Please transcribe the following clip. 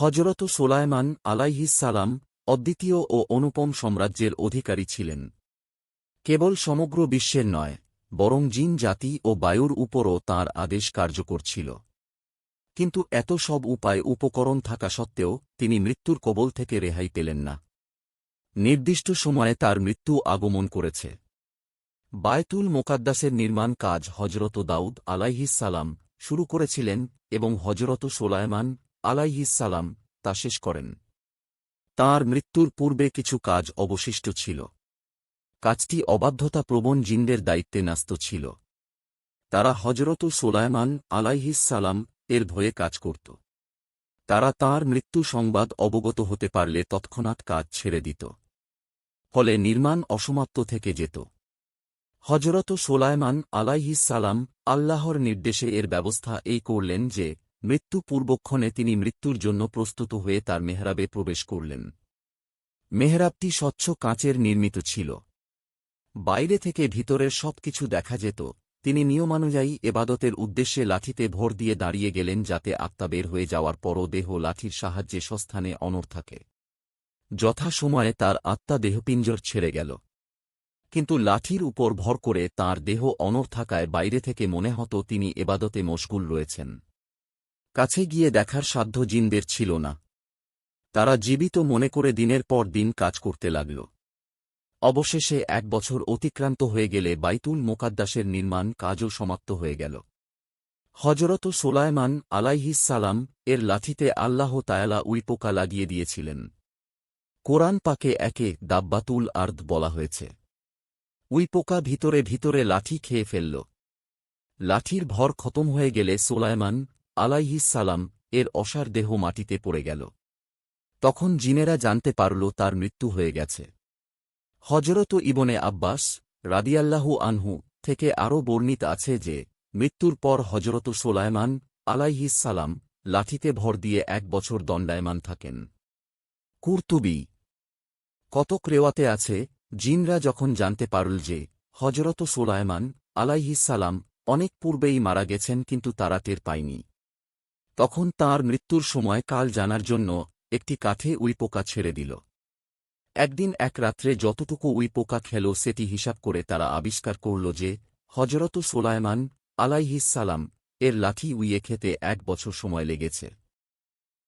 হজরত সোলায়মান আলাইহিসালাম অদ্বিতীয় ও অনুপম সাম্রাজ্যের অধিকারী ছিলেন। কেবল সমগ্র বিশ্বের নয়, বরং জিন জাতি ও বায়ুর উপরও তাঁর আদেশ কার্যকর ছিল। কিন্তু এত সব উপায় উপকরণ থাকা সত্ত্বেও তিনি মৃত্যুর কবল থেকে রেহাই পেলেন না। নির্দিষ্ট সময়ে তার মৃত্যু আগমন করেছে। বায়তুল মোকাদ্দাসের নির্মাণ কাজ হজরত দাউদ আলাইহিসালাম শুরু করেছিলেন এবং হজরত সোলায়মান আলাইহিসালাম তা শেষ করেন। তাঁর মৃত্যুর পূর্বে কিছু কাজ অবশিষ্ট ছিল। কাজটি অবাধ্যতা প্রবণ জিনদের দায়িত্বে ন্যস্ত ছিল। তারা হজরত সোলায়মান আলাইহিসালাম এর ভয়ে কাজ করত। তারা তার মৃত্যু সংবাদ অবগত হতে পারলে তৎক্ষণাৎ কাজ ছেড়ে দিত। ফলে নির্মাণ অসমাপ্ত থেকে যেত। হজরত সোলায়মান আলাইহিসালাম আল্লাহর নির্দেশে এর ব্যবস্থা এই করলেন যে মৃত্যু পূর্বক্ষণে তিনি মৃত্যুর জন্য প্রস্তুত হয়ে তার মেহরাবে প্রবেশ করলেন। মেহরাবটি স্বচ্ছ কাঁচের নির্মিত ছিল। বাইরে থেকে ভিতরের সবকিছু দেখা যেত। তিনি নিয়মানুযায়ী এবাদতের উদ্দেশ্যে লাঠিতে ভর দিয়ে দাঁড়িয়ে গেলেন যাতে আত্মা বের হয়ে যাওয়ার পরও দেহ লাঠির সাহায্যে সস্থানে অনর থাকে। যথাসময়ে তার আত্মা দেহপিঞ্জর ছেড়ে গেল। কিন্তু লাঠির উপর ভর করে তার দেহ অনর থাকায় বাইরে থেকে মনে হতো তিনি এবাদতে মশগুল রয়েছেন। কাছে গিয়ে দেখার সাধ্য জিনদের ছিল না। তারা জীবিত মনে করে দিনের পর দিন কাজ করতে লাগল। অবশেষে এক বছর অতিক্রান্ত হয়ে গেলে বাইতুল মোকাদ্দাসের নির্মাণ কাজও সমাপ্ত হয়ে গেল। হজরত সোলায়মান আলাইহিসালাম এর লাঠিতে আল্লাহ তায়ালা উইপোকা লাগিয়ে দিয়েছিলেন। কোরআন পাকে একে দাব্বাতুল আর্দ বলা হয়েছে। উইপোকা ভিতরে ভিতরে লাঠি খেয়ে ফেলল। লাঠির ভর খতম হয়ে গেলে সোলায়মান আলাইহিসালাম এর অসার দেহ মাটিতে পড়ে গেল। তখন জিনেরা জানতে পারল তার মৃত্যু হয়ে গেছে। হজরত ইবনে আব্বাস রাদিয়াল্লাহু আনহু থেকে আরও বর্ণিত আছে যে, মৃত্যুর পর হজরত সোলায়মান আলাইহিসালাম লাঠিতে ভর দিয়ে এক বছর দণ্ডায়মান থাকেন। কুর্তুবি কতক রেওয়াতে আছে, জিনরা যখন জানতে পারল যে হজরত সোলায়মান আলাইহিসালাম অনেক পূর্বেই মারা গেছেন কিন্তু তারা টের পায়নি। তখন তার মৃত্যুর সময় কাল জানার জন্য একটি কাঠে উইপোকা ছেড়ে দিল। একদিন এক রাত্রে যতটুকু উইপোকা খেল সেটি হিসাব করে তারা আবিষ্কার করল যে হজরত সোলায়মান আলাইহিস সালাম এর লাঠি উইয়ে খেতে এক বছর সময় লেগেছে।